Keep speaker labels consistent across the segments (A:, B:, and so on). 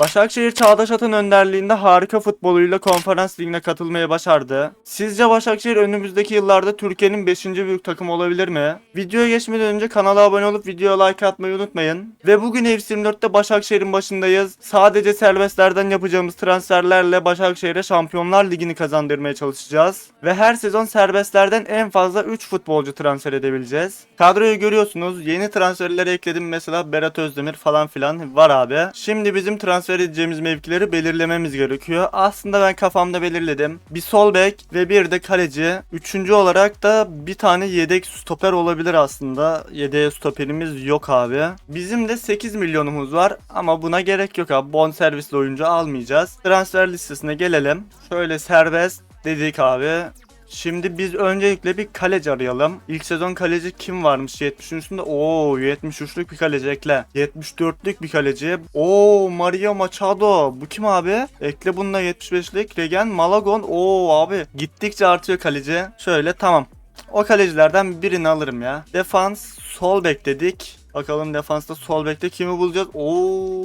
A: Başakşehir Çağdaş Atın önderliğinde harika futboluyla konferans ligine katılmayı başardı. Sizce Başakşehir önümüzdeki yıllarda Türkiye'nin 5. büyük takımı olabilir mi? Videoya geçmeden önce kanala abone olup videoya like atmayı unutmayın. Ve bugün FC24'te Başakşehir'in başındayız. Sadece serbestlerden yapacağımız transferlerle Başakşehir'e Şampiyonlar Ligi'ni kazandırmaya çalışacağız. Ve her sezon serbestlerden en fazla 3 futbolcu transfer edebileceğiz. Kadroyu görüyorsunuz. Yeni transferleri ekledim. Mesela Berat Özdemir falan filan var abi. Şimdi bizim transfer edeceğimiz mevkileri belirlememiz gerekiyor. Aslında ben kafamda belirledim. Bir sol bek ve bir de kaleci. Üçüncü olarak da bir tane yedek stoper olabilir aslında. Yedeğe stoperimiz yok abi. Bizim de 8 milyonumuz var ama buna gerek yok abi. Bon servisli oyuncu almayacağız. Transfer listesine gelelim. Şöyle serbest dedik abi. Şimdi biz öncelikle bir kaleci arayalım. İlk sezon kaleci kim varmış 73'ünde? Oo 73'lük bir kaleci ekle. 74'lük bir kaleci. Oo Mario Machado. Bu kim abi? Ekle bununla 75'lik. Regen Malagon. Oo abi gittikçe artıyor kaleci. Şöyle tamam. O kalecilerden birini alırım ya. Defans sol bek dedik. Bakalım defansta sol bekte kimi bulacağız? Oo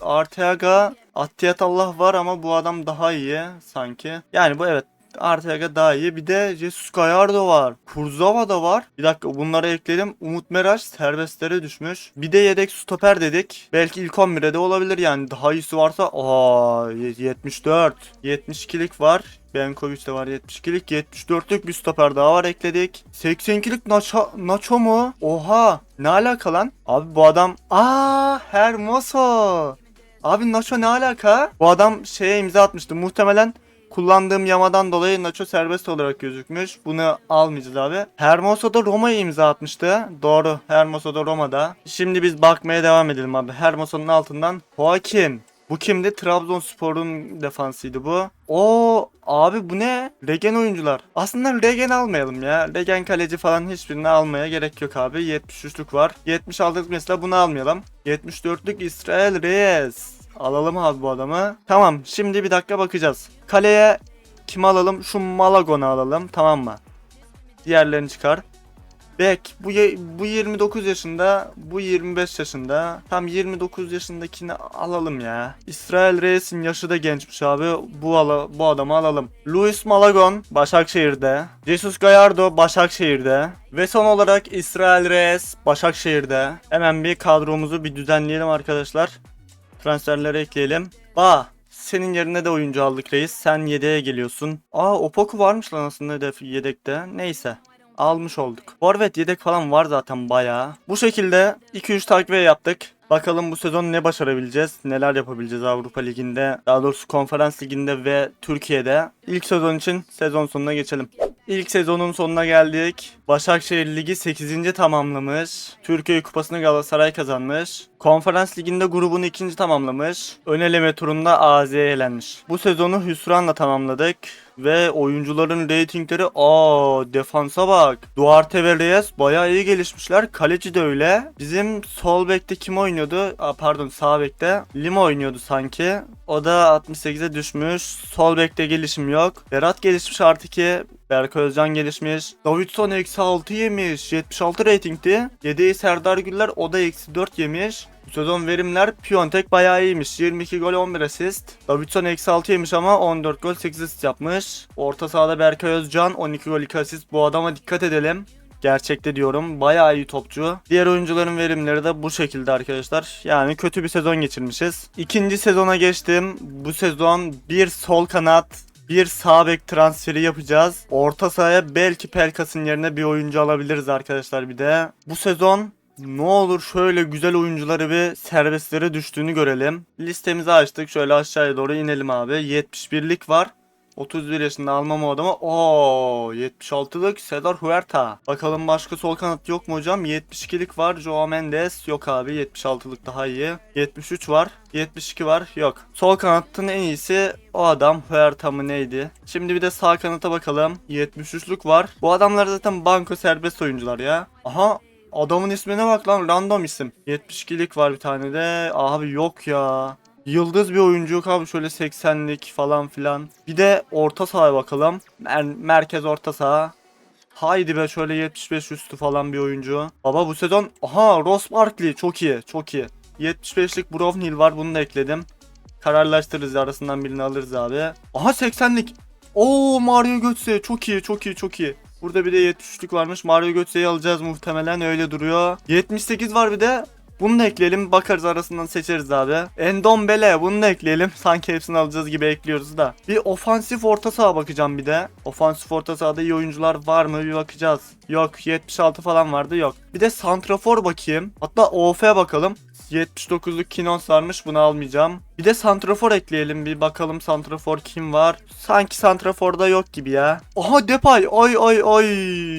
A: Arteaga Attiyat Allah var ama bu adam daha iyi sanki. Yani bu evet Arteaga daha iyi. Bir de Jesus Gallardo var. Kurzawa da var. Bir dakika bunları ekledim. Umut Meraş serbestlere düşmüş. Bir de yedek stoper dedik. Belki ilk 11'e de olabilir yani. Daha iyisi varsa. Aa 74. 72'lik var. Benkovic de var 72'lik. 74'lük bir stoper daha var ekledik. 82'lik Nacho, Nacho mu? Oha. Ne alaka lan? Abi bu adam. Aa Hermoso. Abi Nacho ne alaka? Bu adam şeye imza atmıştı. Muhtemelen kullandığım yamadan dolayı Nacho serbest olarak gözükmüş. Bunu almayacağız abi. Hermoso da Roma'ya imza atmıştı. Doğru. Hermoso da Roma'da. Şimdi biz bakmaya devam edelim abi. Hermoso'nun altından Joaquin. Bu kimdi? Trabzonspor'un defansıydı bu. O abi bu ne? Regen oyuncular. Aslında Regen almayalım ya. Regen kaleci falan hiçbirini almaya gerek yok abi. 73'lük var. 76'lık mesela bunu almayalım. 74'lük İsrail Reyes. Alalım abi bu adamı. Tamam şimdi bir dakika bakacağız. Kaleye kimi alalım? Şu Malagon'u alalım tamam mı? Diğerlerini çıkar. Bek bu bu 29 yaşında, bu 25 yaşında. Tam 29 yaşındakini alalım ya. İsrail Reis'in yaşı da gençmiş abi. Bu ala, bu adamı alalım. Luis Malagon Başakşehir'de. Jesus Gallardo Başakşehir'de. Ve son olarak İsrail Reis Başakşehir'de. Hemen bir kadromuzu bir düzenleyelim arkadaşlar. Transferleri ekleyelim. Ba senin yerine de oyuncu aldık reis. Sen yedeğe geliyorsun. Aa Opoku varmış lan aslında hedef yedekte. Neyse. Almış olduk. Forvet yedek falan var zaten bayağı. Bu şekilde 2-3 takviye yaptık. Bakalım bu sezon ne başarabileceğiz? Neler yapabileceğiz Avrupa Ligi'nde, daha doğrusu Konferans Ligi'nde ve Türkiye'de. İlk sezon için sezon sonuna geçelim. İlk sezonun sonuna geldik. Başakşehir Ligi 8. tamamlamış. Türkiye Kupası'nı Galatasaray kazanmış. Konferans Ligi'nde grubun ikinci tamamlamış. Ön eleme turunda AZ'ye elenmiş. Bu sezonu hüsranla tamamladık. Ve oyuncuların reytingleri aa defansa bak. Duarte ve Reyes bayağı iyi gelişmişler. Kaleci de öyle. Bizim sol bekte kim oynuyordu? Aa, pardon sağ bekte. Lima oynuyordu sanki. O da 68'e düşmüş. Sol bekte gelişim yok. Berat gelişmiş artı 2. Berkay Özcan gelişmiş. Davidson eksi 6 yemiş. 76 reytingdi. Yedeği Serdar Güller o da eksi 4 yemiş. Sezon verimler Piontek bayağı iyiymiş. 22 gol 11 asist. Davidson eksi 6 yemiş ama 14 gol 8 asist yapmış. Orta sahada Berkay Özcan 12 gol 2 asist. Bu adama dikkat edelim. Gerçekte diyorum. Bayağı iyi topçu. Diğer oyuncuların verimleri de bu şekilde arkadaşlar. Yani kötü bir sezon geçirmişiz. İkinci sezona geçtim. Bu sezon bir sol kanat, bir sağ bek transferi yapacağız. Orta sahaya belki Pelkas'ın yerine bir oyuncu alabiliriz arkadaşlar bir de. Bu sezon ne olur şöyle güzel oyuncuları bir serbestlere düştüğünü görelim. Listemizi açtık. Şöyle aşağıya doğru inelim abi. 71'lik var. 31 yaşında almam o adamı. Oo 76'lık Cedar Huerta. Bakalım başka sol kanat yok mu hocam? 72'lik var. Joao Mendes. Yok abi 76'lık daha iyi. 73 var. 72 var. Yok. Sol kanatın en iyisi o adam. Huerta mı neydi? Şimdi bir de sağ kanata bakalım. 73'lük var. Bu adamlar zaten banko serbest oyuncular ya. Aha Adamın ismine bak lan random isim. 72'lik var bir tane de. Abi yok ya. Yıldız bir oyuncu abi şöyle 80'lik falan filan. Bir de orta sahaya bakalım. Mer- merkez orta saha. Haydi be şöyle 75 üstü falan bir oyuncu. Baba bu sezon aha Ross Barkley çok iyi çok iyi. 75'lik Brownhill var bunu da ekledim. Kararlaştırırız arasından birini alırız abi. Aha 80'lik. Oo Mario Götze çok iyi çok iyi çok iyi. Burada bir de 73'lük varmış. Mario Götze'yi alacağız muhtemelen öyle duruyor. 78 var bir de. Bunu da ekleyelim. Bakarız arasından seçeriz abi. Endombele bunu da ekleyelim. Sanki hepsini alacağız gibi ekliyoruz da. Bir ofansif orta saha bakacağım bir de. Ofansif orta sahada iyi oyuncular var mı bir bakacağız. Yok 76 falan vardı yok. Bir de santrafor bakayım. Hatta OF bakalım. 79'luk Kinons varmış bunu almayacağım. Bir de santrafor ekleyelim bir bakalım santrafor kim var. Sanki santraforda yok gibi ya. Aha Depay ay ay ay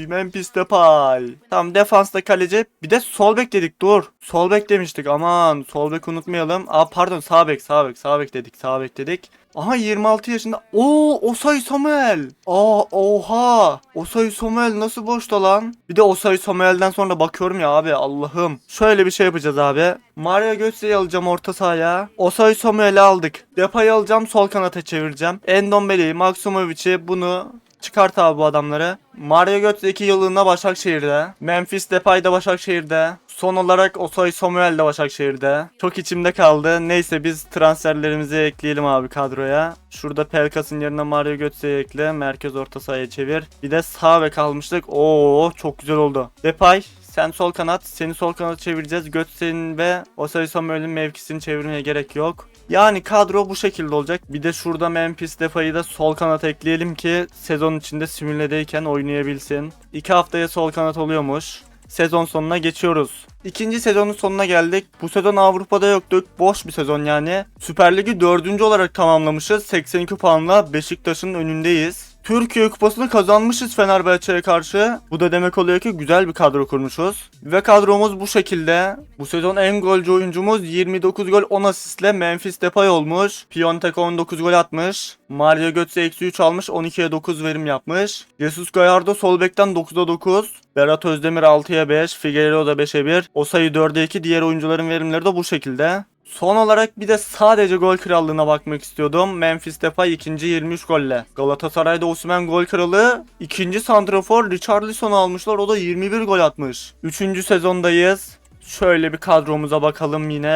A: Memphis Depay. Tamam defansta kaleci bir de sol bek dedik dur. Sol bek demiştik aman sol bek unutmayalım. Aa pardon sağ bek sağ bek sağ bek dedik sağ bek dedik. Aha 26 yaşında. Oo Osay Samuel. Aa oha. Osay Samuel nasıl boşta lan? Bir de Osay Samuel'den sonra bakıyorum ya abi Allah'ım. Şöyle bir şey yapacağız abi. Mario Götze'yi alacağım orta sahaya. Osay Samuel'i aldık. Depay'ı alacağım sol kanata çevireceğim. Endombele'yi, Maximovic'i bunu Çıkart abi bu adamları. Mario Götze 2 yıllığında Başakşehir'de. Memphis Depay da Başakşehir'de. Son olarak Osay Samuel de Başakşehir'de. Çok içimde kaldı. Neyse biz transferlerimizi ekleyelim abi kadroya. Şurada Pelkas'ın yerine Mario Götze'yi ekle. Merkez orta sahaya çevir. Bir de sağ bek almıştık. Oo çok güzel oldu. Depay sen sol kanat, seni sol kanat çevireceğiz. Götze'nin ve Osay Samuel'in mevkisini çevirmeye gerek yok. Yani kadro bu şekilde olacak. Bir de şurada Memphis Depay'ı da sol kanat ekleyelim ki sezon içinde simüledeyken oynayabilsin. 2 haftaya sol kanat oluyormuş. Sezon sonuna geçiyoruz. İkinci sezonun sonuna geldik. Bu sezon Avrupa'da yoktuk. Boş bir sezon yani. Süper Ligi dördüncü olarak tamamlamışız. 82 puanla Beşiktaş'ın önündeyiz. Türkiye kupasını kazanmışız Fenerbahçe'ye karşı. Bu da demek oluyor ki güzel bir kadro kurmuşuz. Ve kadromuz bu şekilde. Bu sezon en golcü oyuncumuz 29 gol 10 asistle Memphis Depay olmuş. Piontek 19 gol atmış. Mario Götze eksi 3 almış 12'ye 9 verim yapmış. Jesus Gallardo sol bekten 9'a 9. Berat Özdemir 6'ya 5. Figueiredo da 5'e 1. Osayi 4'e 2. Diğer oyuncuların verimleri de bu şekilde. Son olarak bir de sadece gol krallığına bakmak istiyordum. Memphis Depay ikinci 23 golle. Galatasaray'da Osimhen gol kralı. ikinci santrafor Richarlison'u almışlar. O da 21 gol atmış. Üçüncü sezondayız. Şöyle bir kadromuza bakalım yine.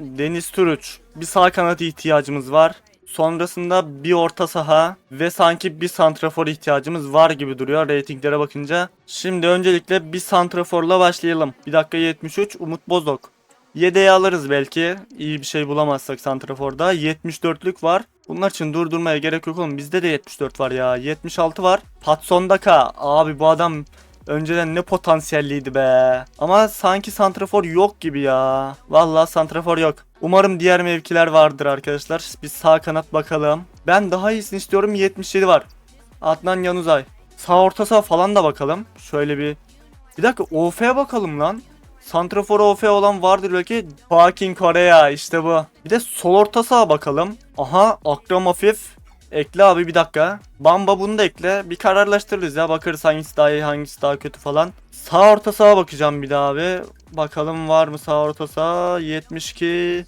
A: Deniz Türüç. Bir sağ kanat ihtiyacımız var. Sonrasında bir orta saha ve sanki bir santrafor ihtiyacımız var gibi duruyor reytinglere bakınca. Şimdi öncelikle bir santraforla başlayalım. Bir dakika 73 Umut Bozok. Yedeği alırız belki. İyi bir şey bulamazsak Santrafor'da. 74'lük var. Bunlar için durdurmaya gerek yok oğlum. Bizde de 74 var ya. 76 var. Patson Daka. Abi bu adam önceden ne potansiyelliydi be. Ama sanki Santrafor yok gibi ya. Vallahi Santrafor yok. Umarım diğer mevkiler vardır arkadaşlar. Biz sağ kanat bakalım. Ben daha iyisini istiyorum. 77 var. Adnan Yanuzay. Sağ orta saha falan da bakalım. Şöyle bir... Bir dakika OF'ye bakalım lan. Santrafor OF olan vardır belki. Fucking Korea işte bu. Bir de sol orta saha bakalım. Aha Akram Hafif. Ekle abi bir dakika. Bamba bunu da ekle. Bir kararlaştırırız ya. Bakarız hangisi daha iyi hangisi daha kötü falan. Sağ orta saha bakacağım bir daha abi. Bakalım var mı sağ orta saha. 72.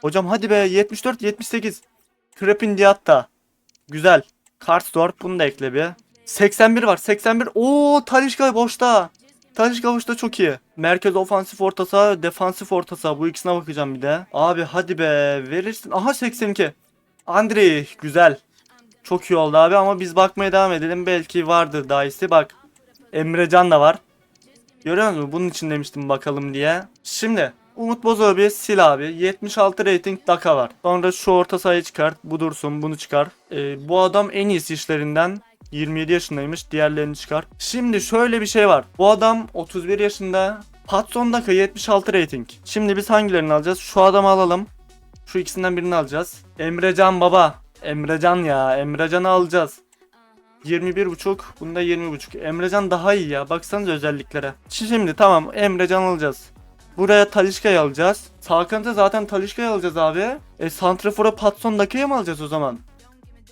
A: Hocam hadi be 74 78. Krepin Diatta. Güzel. Karsdorp bunu da ekle bir. 81 var 81. Oo Talişka boşta. Talişka boşta çok iyi. Merkez ofansif orta saha, defansif orta saha. Bu ikisine bakacağım bir de. Abi hadi be verirsin. Aha 82. Andrei güzel. Çok iyi oldu abi ama biz bakmaya devam edelim. Belki vardır daha iyisi. Bak Emrecan da var. Görüyor musun? Bunun için demiştim bakalım diye. Şimdi Umut Bozok'u bir sil abi. 76 rating Daka var. Sonra şu orta sahaya çıkart. Bu dursun bunu çıkar. Ee, bu adam en iyisi işlerinden. 27 yaşındaymış. Diğerlerini çıkar. Şimdi şöyle bir şey var. Bu adam 31 yaşında. Patson Daka 76 rating. Şimdi biz hangilerini alacağız? Şu adamı alalım. Şu ikisinden birini alacağız. Emrecan baba. Emrecan ya. Emrecan'ı alacağız. 21.5 bunda 20.5 Emrecan daha iyi ya baksanıza özelliklere Şimdi tamam Emrecan alacağız Buraya Talişka'yı alacağız Sağ zaten Talişka'yı alacağız abi E Santrafor'a Patson Daka'yı mı alacağız o zaman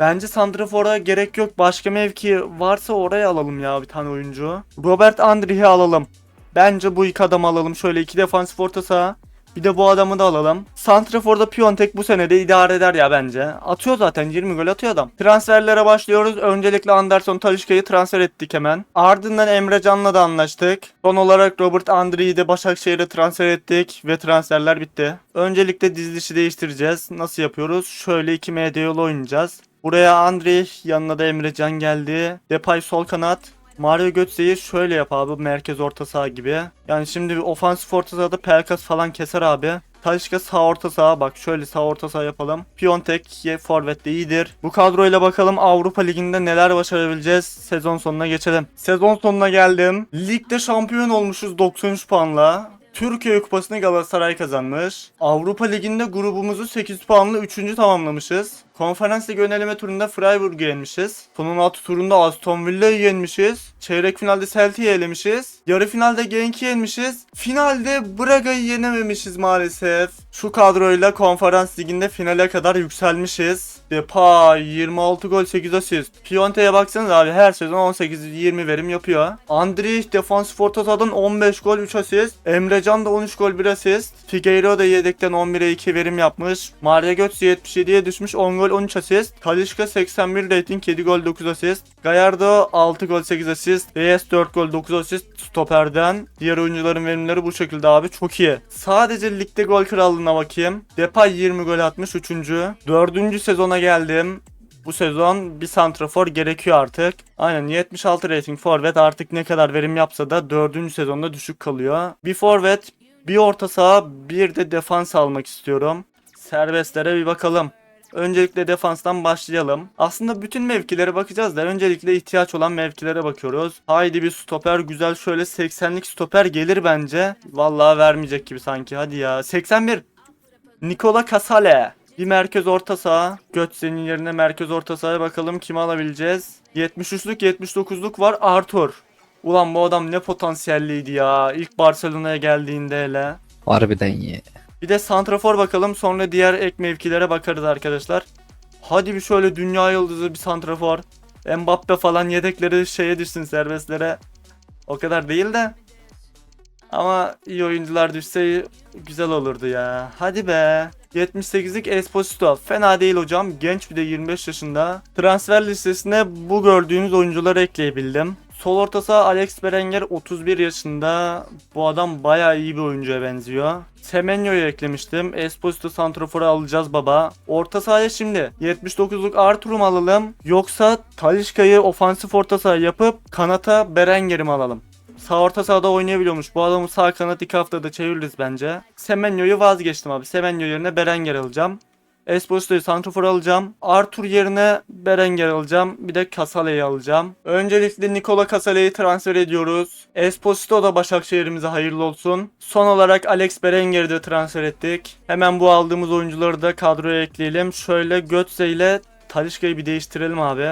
A: Bence Santrafor'a gerek yok başka mevki varsa oraya alalım ya bir tane oyuncu Robert Andri'yi alalım Bence bu iki adamı alalım şöyle iki defansif orta saha Bir de bu adamı da alalım. Santrafor'da Piontek bu sene de idare eder ya bence. Atıyor zaten 20 gol atıyor adam. Transferlere başlıyoruz. Öncelikle Anderson Talişka'yı transfer ettik hemen. Ardından Emre Can'la da anlaştık. Son olarak Robert Andri'yi de Başakşehir'e transfer ettik ve transferler bitti. Öncelikle dizilişi değiştireceğiz. Nasıl yapıyoruz? Şöyle 2 MD yolu oynayacağız. Buraya Andri, yanına da Emre Can geldi. Depay sol kanat. Mario Götze'yi şöyle yap abi merkez orta saha gibi. Yani şimdi bir ofansif orta sahada Pelkas falan keser abi. Talişka sağ orta saha bak şöyle sağ orta saha yapalım. Piontek ye forvet de iyidir. Bu kadroyla bakalım Avrupa Ligi'nde neler başarabileceğiz. Sezon sonuna geçelim. Sezon sonuna geldim. Ligde şampiyon olmuşuz 93 puanla. Türkiye Kupası'nı Galatasaray kazanmış. Avrupa Ligi'nde grubumuzu 8 puanla 3. tamamlamışız. Konferans Ligi öneleme turunda Freiburg'u yenmişiz. Sonun altı turunda Aston Villa'yı yenmişiz. Çeyrek finalde Celtic'i elemişiz. Yarı finalde Genk'i yenmişiz. Finalde Braga'yı yenememişiz maalesef. Şu kadroyla Konferans Ligi'nde finale kadar yükselmişiz. Depay 26 gol 8 asist. Pionte'ye baksanız abi her sezon 18-20 verim yapıyor. Andrich defansif orta sahadan 15 gol 3 asist. Emrecan da 13 gol 1 asist. Figueiro da yedekten 11'e 2 verim yapmış. Mario Götze 77'ye düşmüş 10 gol 13 asist. Talişka 81 rating 7 gol 9 asist. Gallardo 6 gol 8 asist. Reyes 4 gol 9 asist stoperden. Diğer oyuncuların verimleri bu şekilde abi çok iyi. Sadece ligde gol krallığına bakayım. Depay 20 gol atmış 3. 4. sezona geldim. Bu sezon bir santrafor gerekiyor artık. Aynen 76 rating forvet artık ne kadar verim yapsa da 4. sezonda düşük kalıyor. Bir forvet, bir orta saha, bir de defans almak istiyorum. Serbestlere bir bakalım. Öncelikle defanstan başlayalım. Aslında bütün mevkilere bakacağız da öncelikle ihtiyaç olan mevkilere bakıyoruz. Haydi bir stoper güzel şöyle 80'lik stoper gelir bence. Vallahi vermeyecek gibi sanki hadi ya. 81. Nikola Casale. Bir merkez orta saha. Götze'nin yerine merkez orta sahaya bakalım kimi alabileceğiz. 73'lük 79'luk var Arthur. Ulan bu adam ne potansiyelliydi ya. İlk Barcelona'ya geldiğinde hele.
B: Harbiden iyi.
A: Bir de santrafor bakalım sonra diğer ek mevkilere bakarız arkadaşlar. Hadi bir şöyle dünya yıldızı bir santrafor. Mbappe falan yedekleri şeye düşsün serbestlere. O kadar değil de. Ama iyi oyuncular düşse güzel olurdu ya. Hadi be. 78'lik Esposito. Fena değil hocam. Genç bir de 25 yaşında. Transfer listesine bu gördüğünüz oyuncuları ekleyebildim. Sol orta saha Alex Berenger 31 yaşında. Bu adam bayağı iyi bir oyuncuya benziyor. Semenyo'yu eklemiştim. Esposito Santrofor'u alacağız baba. Orta sahaya şimdi 79'luk Artur'u alalım? Yoksa Talişka'yı ofansif orta saha yapıp kanata Berenger'i mi alalım? Sağ orta sahada oynayabiliyormuş. Bu adamı sağ kanat iki haftada çeviririz bence. Semenyo'yu vazgeçtim abi. Semenyo yerine Berenger alacağım. Esposito'yu Santrofor alacağım. Arthur yerine Berenger alacağım. Bir de Casale'yi alacağım. Öncelikle Nikola Casale'yi transfer ediyoruz. Esposito da Başakşehir'imize hayırlı olsun. Son olarak Alex Berenger'i de transfer ettik. Hemen bu aldığımız oyuncuları da kadroya ekleyelim. Şöyle Götze ile Talişka'yı bir değiştirelim abi.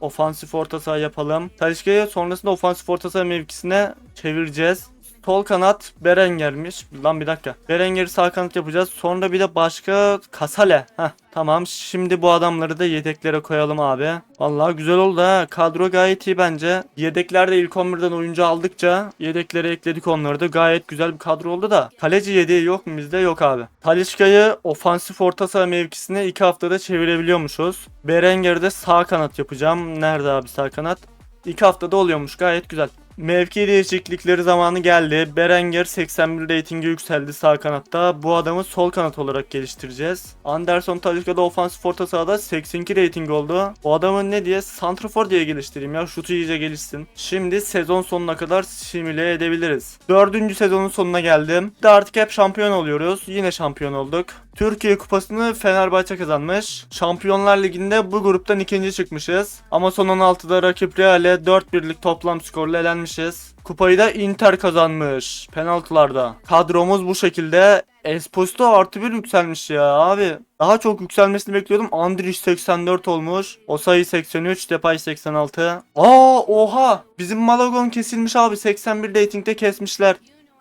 A: Ofansif orta saha yapalım. Talişka'yı sonrasında ofansif orta saha mevkisine çevireceğiz. Sol kanat Berenger'miş. Lan bir dakika. Berenger'i sağ kanat yapacağız. Sonra bir de başka Kasale. Heh tamam. Şimdi bu adamları da yedeklere koyalım abi. Vallahi güzel oldu ha. Kadro gayet iyi bence. Yedeklerde ilk 11'den oyuncu aldıkça yedeklere ekledik onları da. Gayet güzel bir kadro oldu da. Kaleci yedeği yok mu bizde? Yok abi. Talişka'yı ofansif orta saha mevkisine 2 haftada çevirebiliyormuşuz. Berenger'i de sağ kanat yapacağım. Nerede abi sağ kanat? 2 haftada oluyormuş. Gayet güzel. Mevki değişiklikleri zamanı geldi. Berenger 81 reytinge yükseldi sağ kanatta. Bu adamı sol kanat olarak geliştireceğiz. Anderson Talisca'da ofansif orta sahada 82 reyting oldu. O adamı ne diye? Santrafor diye geliştireyim ya. Şutu iyice gelişsin. Şimdi sezon sonuna kadar simüle edebiliriz. Dördüncü sezonun sonuna geldim. De artık hep şampiyon oluyoruz. Yine şampiyon olduk. Türkiye Kupası'nı Fenerbahçe kazanmış. Şampiyonlar Ligi'nde bu gruptan ikinci çıkmışız. Ama son 16'da rakip Real'e 4-1'lik toplam skorla elenmişiz. Kupayı da Inter kazanmış penaltılarda. Kadromuz bu şekilde. Esposito artı bir yükselmiş ya abi. Daha çok yükselmesini bekliyordum. Andrich 84 olmuş. Osayi 83, Depay 86. Aa oha! Bizim Malagon kesilmiş abi. 81 ratingde kesmişler.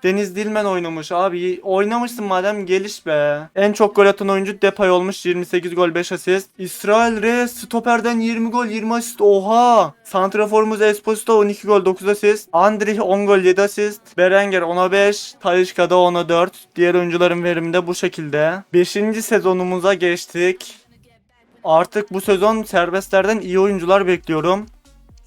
A: Deniz Dilmen oynamış abi. Oynamışsın madem geliş be. En çok gol atan oyuncu Depay olmuş. 28 gol 5 asist. İsrail Reyes stoperden 20 gol 20 asist. Oha. Santraforumuz Esposito 12 gol 9 asist. Andrich 10 gol 7 asist. Berenger 10'a 5. Talişka'da 10'a 4. Diğer oyuncuların verimi de bu şekilde. 5. sezonumuza geçtik. Artık bu sezon serbestlerden iyi oyuncular bekliyorum.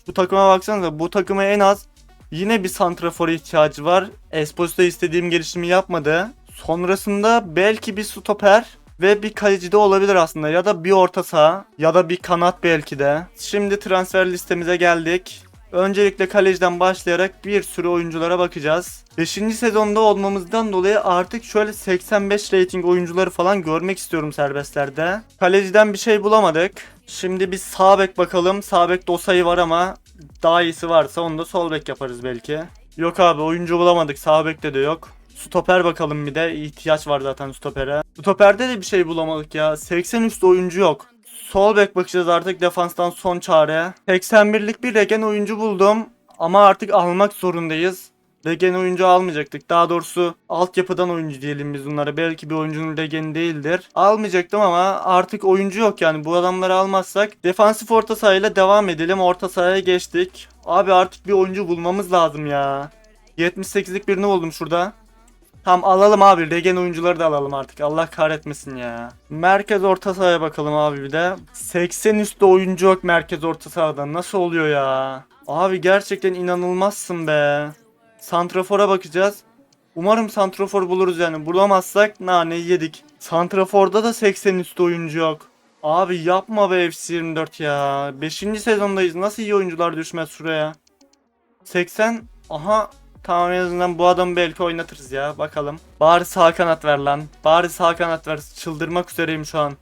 A: Bu takıma baksanıza bu takıma en az yine bir santrafora ihtiyacı var. Esposito istediğim gelişimi yapmadı. Sonrasında belki bir stoper ve bir kaleci de olabilir aslında ya da bir orta saha ya da bir kanat belki de. Şimdi transfer listemize geldik. Öncelikle kaleciden başlayarak bir sürü oyunculara bakacağız. 5. sezonda olmamızdan dolayı artık şöyle 85 rating oyuncuları falan görmek istiyorum serbestlerde. Kaleciden bir şey bulamadık. Şimdi bir sağ bek bakalım. Sağ bek dosayı var ama daha iyisi varsa onu da sol bek yaparız belki. Yok abi oyuncu bulamadık. Sağ bekte de yok. Stoper bakalım bir de. ihtiyaç var zaten stopere. Stoperde de bir şey bulamadık ya. 80 üstü oyuncu yok. Sol bek bakacağız artık defanstan son çare. 81'lik bir regen oyuncu buldum. Ama artık almak zorundayız. Regen oyuncu almayacaktık. Daha doğrusu altyapıdan oyuncu diyelim biz bunlara. Belki bir oyuncunun regeni değildir. Almayacaktım ama artık oyuncu yok yani. Bu adamları almazsak defansif orta sahayla devam edelim. Orta sahaya geçtik. Abi artık bir oyuncu bulmamız lazım ya. 78'lik birini buldum şurada. Tamam alalım abi. Regen oyuncuları da alalım artık. Allah kahretmesin ya. Merkez orta sahaya bakalım abi bir de. 80 üstü oyuncu yok merkez orta sahada. Nasıl oluyor ya? Abi gerçekten inanılmazsın be. Santrafor'a bakacağız. Umarım santrafor buluruz yani. Bulamazsak naneyi yedik. Santrafor'da da 80 üstü oyuncu yok. Abi yapma be FC24 ya. 5. sezondayız. Nasıl iyi oyuncular düşmez şuraya? 80 aha Tamam en azından bu adamı belki oynatırız ya. Bakalım. Bari sağ kanat ver lan. Bari sağ kanat ver. Çıldırmak üzereyim şu an.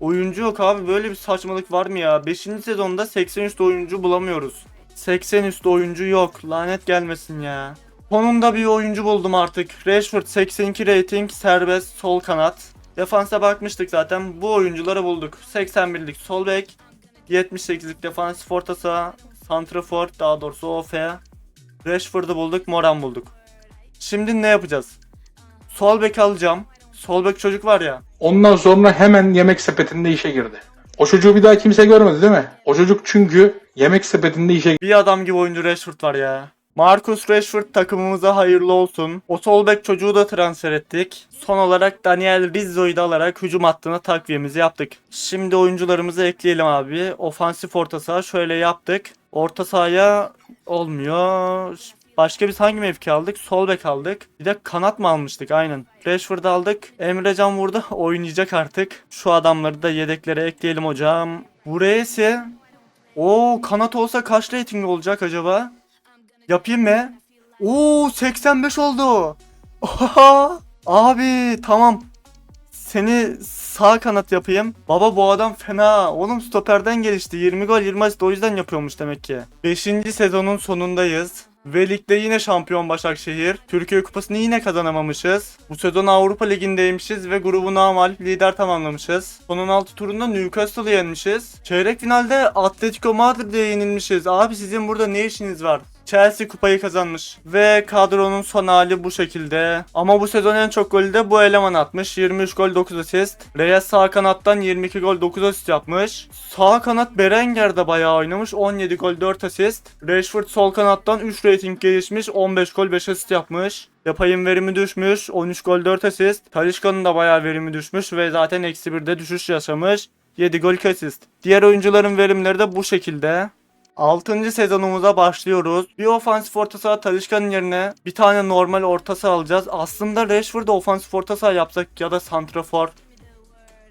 A: Oyuncu yok abi. Böyle bir saçmalık var mı ya? 5. sezonda 80 üstü oyuncu bulamıyoruz. 80 üstü oyuncu yok. Lanet gelmesin ya. Sonunda bir oyuncu buldum artık. Rashford 82 rating serbest sol kanat. Defansa bakmıştık zaten. Bu oyuncuları bulduk. 81'lik sol bek. 78'lik defansif orta saha. Santrafor daha doğrusu OF. Rashford'u bulduk, Moran bulduk. Şimdi ne yapacağız? Sol bek alacağım. Sol bek çocuk var ya.
B: Ondan sonra hemen yemek sepetinde işe girdi. O çocuğu bir daha kimse görmedi değil mi? O çocuk çünkü yemek sepetinde işe
A: Bir adam gibi oyuncu Rashford var ya. Marcus Rashford takımımıza hayırlı olsun. O sol bek çocuğu da transfer ettik. Son olarak Daniel Rizzo'yu da alarak hücum hattına takviyemizi yaptık. Şimdi oyuncularımızı ekleyelim abi. Ofansif orta saha şöyle yaptık. Orta sahaya olmuyor. Başka biz hangi mevki aldık? Sol bek aldık. Bir de kanat mı almıştık? Aynen. Rashford'u aldık. Emrecan burada oynayacak artık. Şu adamları da yedeklere ekleyelim hocam. Buraya ise o kanat olsa kaç rating olacak acaba? Yapayım mı? Oo 85 oldu. Oha! Abi tamam. Seni sağ kanat yapayım. Baba bu adam fena. Oğlum stoperden gelişti. 20 gol 20 asist o yüzden yapıyormuş demek ki. 5. sezonun sonundayız. Ve ligde yine şampiyon Başakşehir. Türkiye Kupası'nı yine kazanamamışız. Bu sezon Avrupa Ligi'ndeymişiz ve grubu namalip lider tamamlamışız. Son 16 turunda Newcastle'ı yenmişiz. Çeyrek finalde Atletico Madrid'e yenilmişiz. Abi sizin burada ne işiniz var? Chelsea kupayı kazanmış. Ve kadronun son hali bu şekilde. Ama bu sezon en çok golü de bu eleman atmış. 23 gol 9 asist. Reyes sağ kanattan 22 gol 9 asist yapmış. Sağ kanat Berenger de bayağı oynamış. 17 gol 4 asist. Rashford sol kanattan 3 rating gelişmiş. 15 gol 5 asist yapmış. Yapayın verimi düşmüş. 13 gol 4 asist. Talişka'nın da bayağı verimi düşmüş ve zaten eksi 1'de düşüş yaşamış. 7 gol 2 asist. Diğer oyuncuların verimleri de bu şekilde. 6. sezonumuza başlıyoruz. Bir ofansif orta saha Talişka'nın yerine bir tane normal orta saha alacağız. Aslında Rashford'u ofansif orta saha yapsak ya da santrafor.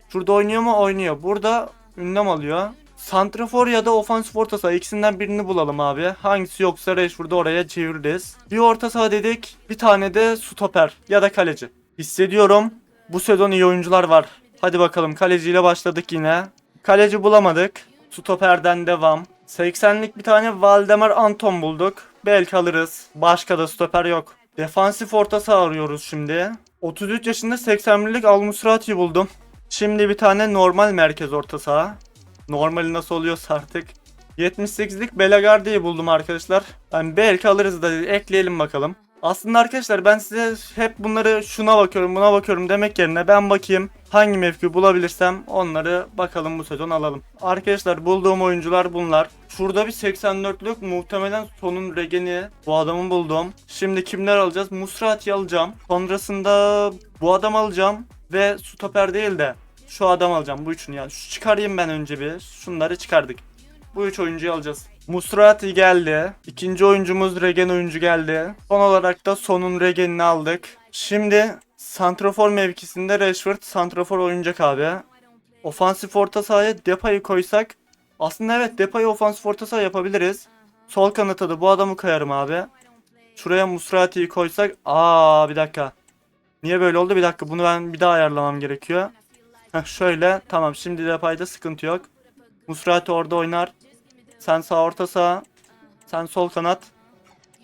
A: Şurada oynuyor mu? Oynuyor. Burada ünlem alıyor. Santrafor ya da ofansif orta saha ikisinden birini bulalım abi. Hangisi yoksa Rashford'u oraya çeviririz. Bir orta saha dedik. Bir tane de stoper ya da kaleci. Hissediyorum bu sezon iyi oyuncular var. Hadi bakalım kaleciyle başladık yine. Kaleci bulamadık. Stoperden devam. 80'lik bir tane Valdemar Anton bulduk. Belki alırız. Başka da stoper yok. Defansif orta saha arıyoruz şimdi. 33 yaşında 81'lik Al Musrati'yi buldum. Şimdi bir tane normal merkez orta saha. Normali nasıl oluyorsa artık. 78'lik Belagardi'yi buldum arkadaşlar. Yani belki alırız da ekleyelim bakalım. Aslında arkadaşlar ben size hep bunları şuna bakıyorum buna bakıyorum demek yerine ben bakayım hangi mevki bulabilirsem onları bakalım bu sezon alalım. Arkadaşlar bulduğum oyuncular bunlar. Şurada bir 84'lük muhtemelen sonun regeni bu adamı buldum. Şimdi kimler alacağız? Musrati alacağım. Sonrasında bu adam alacağım ve stoper değil de şu adam alacağım bu üçünü yani. Şu çıkarayım ben önce bir. Şunları çıkardık. Bu üç oyuncuyu alacağız. Musrati geldi. İkinci oyuncumuz Regen oyuncu geldi. Son olarak da sonun Regen'ini aldık. Şimdi Santrafor mevkisinde Rashford Santrafor oynayacak abi. Ofansif orta sahaya Depay'ı koysak aslında evet Depay'ı ofansif orta saha yapabiliriz. Sol kanata da bu adamı koyarım abi. Şuraya Musrati'yi koysak aa bir dakika. Niye böyle oldu? Bir dakika bunu ben bir daha ayarlamam gerekiyor. Heh, şöyle tamam şimdi Depay'da sıkıntı yok. Musrati orada oynar. Sen sağ orta saha. Sen sol kanat.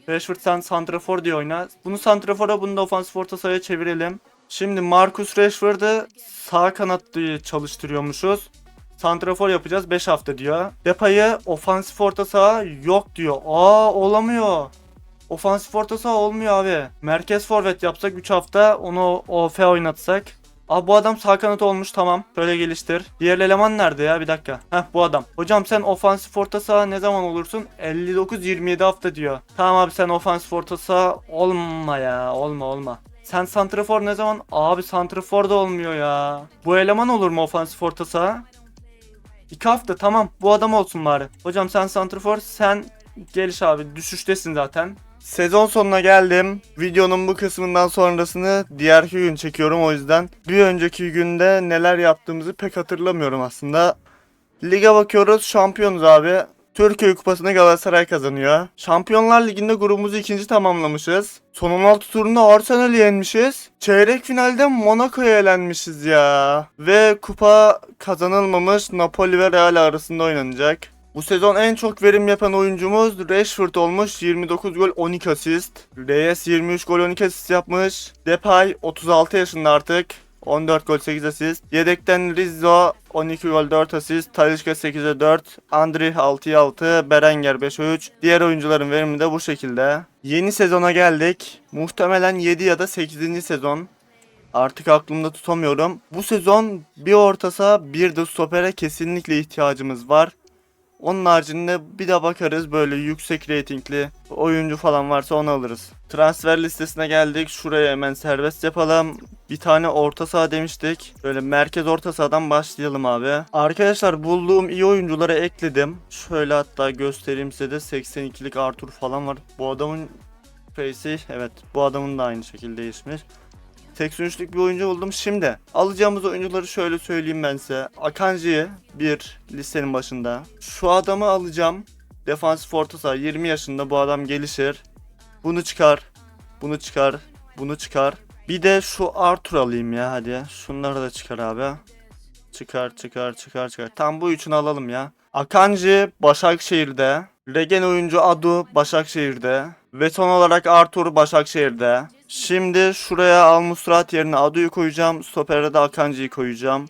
A: Rashford sen santrafor diye oyna. Bunu santrafora bunu da ofansif orta sahaya çevirelim. Şimdi Marcus Rashford'ı sağ kanat diye çalıştırıyormuşuz. Santrafor yapacağız 5 hafta diyor. Depay'ı ofansif orta saha yok diyor. Aa olamıyor. Ofansif orta saha olmuyor abi. Merkez forvet yapsak 3 hafta onu OF oynatsak. Abi bu adam sağ kanat olmuş tamam. Şöyle geliştir. Diğer eleman nerede ya bir dakika. Heh bu adam. Hocam sen ofansif orta saha ne zaman olursun? 59-27 hafta diyor. Tamam abi sen ofansif orta saha olma ya. Olma olma. Sen santrafor ne zaman? Abi santrafor da olmuyor ya. Bu eleman olur mu ofansif orta saha? 2 hafta tamam bu adam olsun bari. Hocam sen santrafor sen geliş abi düşüştesin zaten. Sezon sonuna geldim. Videonun bu kısmından sonrasını diğer gün çekiyorum o yüzden. Bir önceki günde neler yaptığımızı pek hatırlamıyorum aslında. Lige bakıyoruz şampiyonuz abi. Türkiye Kupası'nı Galatasaray kazanıyor. Şampiyonlar Ligi'nde grubumuzu ikinci tamamlamışız. Son 16 turunda Arsenal'i yenmişiz. Çeyrek finalde Monaco'ya elenmişiz ya. Ve kupa kazanılmamış Napoli ve Real arasında oynanacak. Bu sezon en çok verim yapan oyuncumuz Rashford olmuş 29 gol 12 asist. Reyes 23 gol 12 asist yapmış. Depay 36 yaşında artık. 14 gol 8 asist. Yedekten Rizzo 12 gol 4 asist. Talisca 8'e 4. Andri 6'ya 6. Berenger 5'e 3. Diğer oyuncuların verimi de bu şekilde. Yeni sezona geldik. Muhtemelen 7 ya da 8. sezon. Artık aklımda tutamıyorum. Bu sezon bir orta saha bir de stopere kesinlikle ihtiyacımız var. Onun haricinde bir de bakarız böyle yüksek reytingli oyuncu falan varsa onu alırız. Transfer listesine geldik. Şuraya hemen serbest yapalım. Bir tane orta saha demiştik. Böyle merkez orta sahadan başlayalım abi. Arkadaşlar bulduğum iyi oyuncuları ekledim. Şöyle hatta göstereyim size de 82'lik Arthur falan var. Bu adamın face'i evet bu adamın da aynı şekilde değişmiş. 83'lük bir oyuncu buldum. Şimdi alacağımız oyuncuları şöyle söyleyeyim ben size. Akanji'yi bir listenin başında. Şu adamı alacağım. Defansif orta saha 20 yaşında bu adam gelişir. Bunu çıkar. Bunu çıkar. Bunu çıkar. Bir de şu Arthur alayım ya hadi. Şunları da çıkar abi. Çıkar çıkar çıkar çıkar. Tam bu üçünü alalım ya. Akanji Başakşehir'de. Regen oyuncu Adu Başakşehir'de. Ve son olarak Arthur Başakşehir'de. Şimdi şuraya Al Musrat yerine Adu'yu koyacağım. Stoper'e de Akanji'yi koyacağım.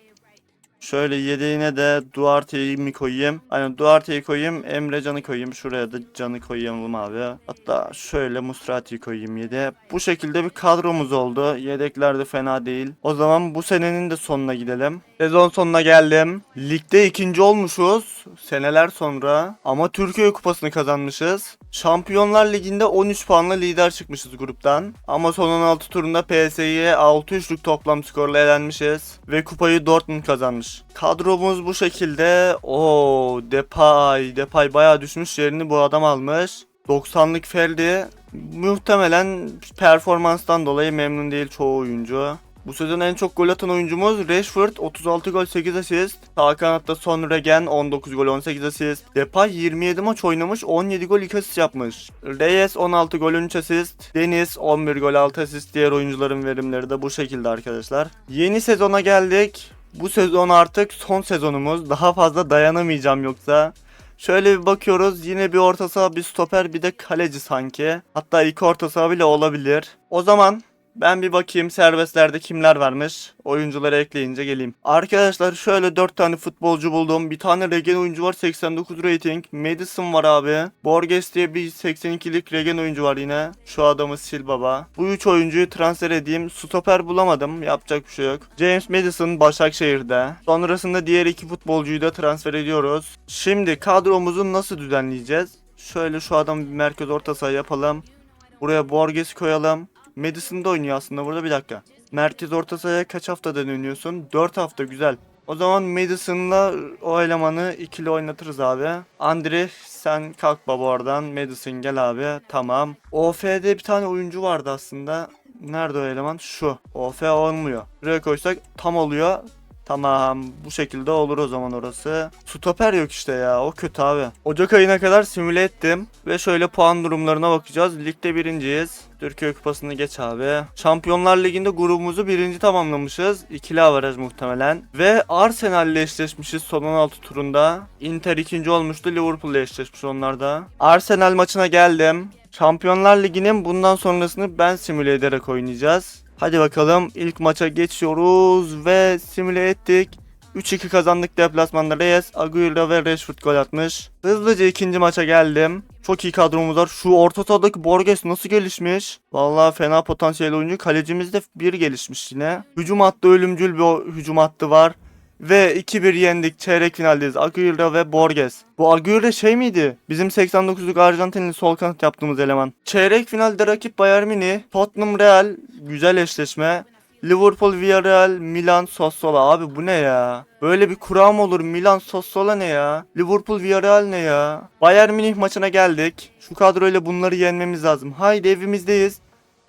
A: Şöyle yedeğine de Duarte'yi mi koyayım? Aynen Duarte'yi koyayım. Emre Can'ı koyayım. Şuraya da Can'ı koyalım abi. Hatta şöyle Musrati'yi koyayım yedeğe. Bu şekilde bir kadromuz oldu. Yedekler de fena değil. O zaman bu senenin de sonuna gidelim. Sezon sonuna geldim. Ligde ikinci olmuşuz. Seneler sonra. Ama Türkiye Kupası'nı kazanmışız. Şampiyonlar Ligi'nde 13 puanla lider çıkmışız gruptan. Ama son 16 turunda PSG'ye 6-3'lük toplam skorla elenmişiz. Ve kupayı Dortmund kazanmış. Kadromuz bu şekilde. Oo Depay. Depay bayağı düşmüş yerini bu adam almış. 90'lık Ferdi muhtemelen performanstan dolayı memnun değil çoğu oyuncu. Bu sezon en çok gol atan oyuncumuz Rashford 36 gol 8 asist. Sağ kanatta Son Regen 19 gol 18 asist. Depay 27 maç oynamış 17 gol 2 asist yapmış. Reyes 16 gol 13 asist. Deniz 11 gol 6 asist. Diğer oyuncuların verimleri de bu şekilde arkadaşlar. Yeni sezona geldik. Bu sezon artık son sezonumuz. Daha fazla dayanamayacağım yoksa. Şöyle bir bakıyoruz yine bir orta saha bir stoper bir de kaleci sanki. Hatta iki orta saha bile olabilir. O zaman Ben bir bakayım serbestlerde kimler varmış. Oyuncuları ekleyince geleyim. Arkadaşlar şöyle 4 tane futbolcu buldum. Bir tane regen oyuncu var 89 rating. Madison var abi. Borges diye bir 82'lik regen oyuncu var yine. Şu adamı sil baba. Bu 3 oyuncuyu transfer edeyim. Stoper bulamadım. Yapacak bir şey yok. James Madison Başakşehir'de. Sonrasında diğer iki futbolcuyu da transfer ediyoruz. Şimdi kadromuzu nasıl düzenleyeceğiz? Şöyle şu adamı bir merkez orta saha yapalım. Buraya Borges koyalım. Madison da oynuyor aslında burada bir dakika. Merkez orta sahaya kaç haftada dönüyorsun? 4 hafta güzel. O zaman Madison'la o elemanı ikili oynatırız abi. Andre sen kalk baba oradan. Madison gel abi. Tamam. OF'de bir tane oyuncu vardı aslında. Nerede o eleman? Şu. OF olmuyor. Buraya koysak tam oluyor. Tamam bu şekilde olur o zaman orası. Stoper yok işte ya o kötü abi. Ocak ayına kadar simüle ettim ve şöyle puan durumlarına bakacağız. Ligde birinciyiz. Türkiye Kupası'nı geç abi. Şampiyonlar Ligi'nde grubumuzu birinci tamamlamışız. İkili avaraj muhtemelen. Ve Arsenal'le eşleşmişiz son 16 turunda. Inter ikinci olmuştu. Liverpool'le eşleşmiş onlarda. Arsenal maçına geldim. Şampiyonlar Ligi'nin bundan sonrasını ben simüle ederek oynayacağız. Hadi bakalım ilk maça geçiyoruz ve simüle ettik. 3-2 kazandık deplasmanda Reyes, Agüero ve Rashford gol atmış. Hızlıca ikinci maça geldim. Çok iyi kadromuz var. Şu orta sahadaki Borges nasıl gelişmiş? Vallahi fena potansiyel oyuncu. Kalecimiz de bir gelişmiş yine. Hücum hattı ölümcül bir hücum hattı var. Ve 2-1 yendik. Çeyrek finaldeyiz. Agüero ve Borges. Bu Agüero şey miydi? Bizim 89'luk Arjantinli sol kanat yaptığımız eleman. Çeyrek finalde rakip Bayern Münih. Tottenham Real. Güzel eşleşme. Liverpool, Villarreal, Milan, Sassuolo. Abi bu ne ya? Böyle bir kura mı olur? Milan, Sassuolo ne ya? Liverpool, Villarreal ne ya? Bayern Münih maçına geldik. Şu kadroyla bunları yenmemiz lazım. Haydi evimizdeyiz.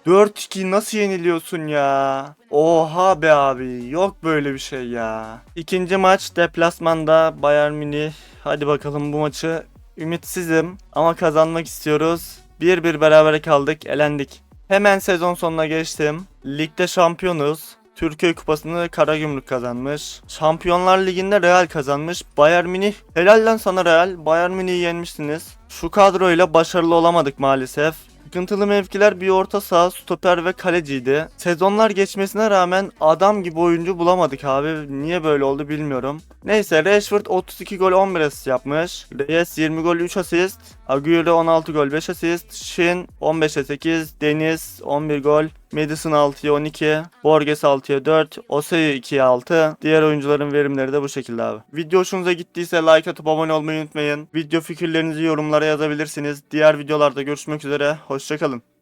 A: 4-2 nasıl yeniliyorsun ya? Oha be abi. Yok böyle bir şey ya. İkinci maç deplasmanda Bayern Münih. Hadi bakalım bu maçı ümitsizim ama kazanmak istiyoruz. 1-1 berabere kaldık, elendik. Hemen sezon sonuna geçtim. Ligde şampiyonuz. Türkiye Kupası'nı Karagümrük kazanmış. Şampiyonlar Ligi'nde Real kazanmış. Bayern Münih helal lan sana Real. Bayern Münih'i yenmişsiniz. Şu kadroyla başarılı olamadık maalesef. Sıkıntılı mevkiler bir orta saha, stoper ve kaleciydi. Sezonlar geçmesine rağmen adam gibi oyuncu bulamadık abi. Niye böyle oldu bilmiyorum. Neyse Rashford 32 gol 11 asist yapmış. Reyes 20 gol 3 asist. Agüero 16 gol 5 asist. Shin 15'e 8. Deniz 11 gol. Madison 6'ya 12. Borges 6'ya 4. Oseyi 2'ye 6. Diğer oyuncuların verimleri de bu şekilde abi. Video hoşunuza gittiyse like atıp abone olmayı unutmayın. Video fikirlerinizi yorumlara yazabilirsiniz. Diğer videolarda görüşmek üzere. Hoşçakalın.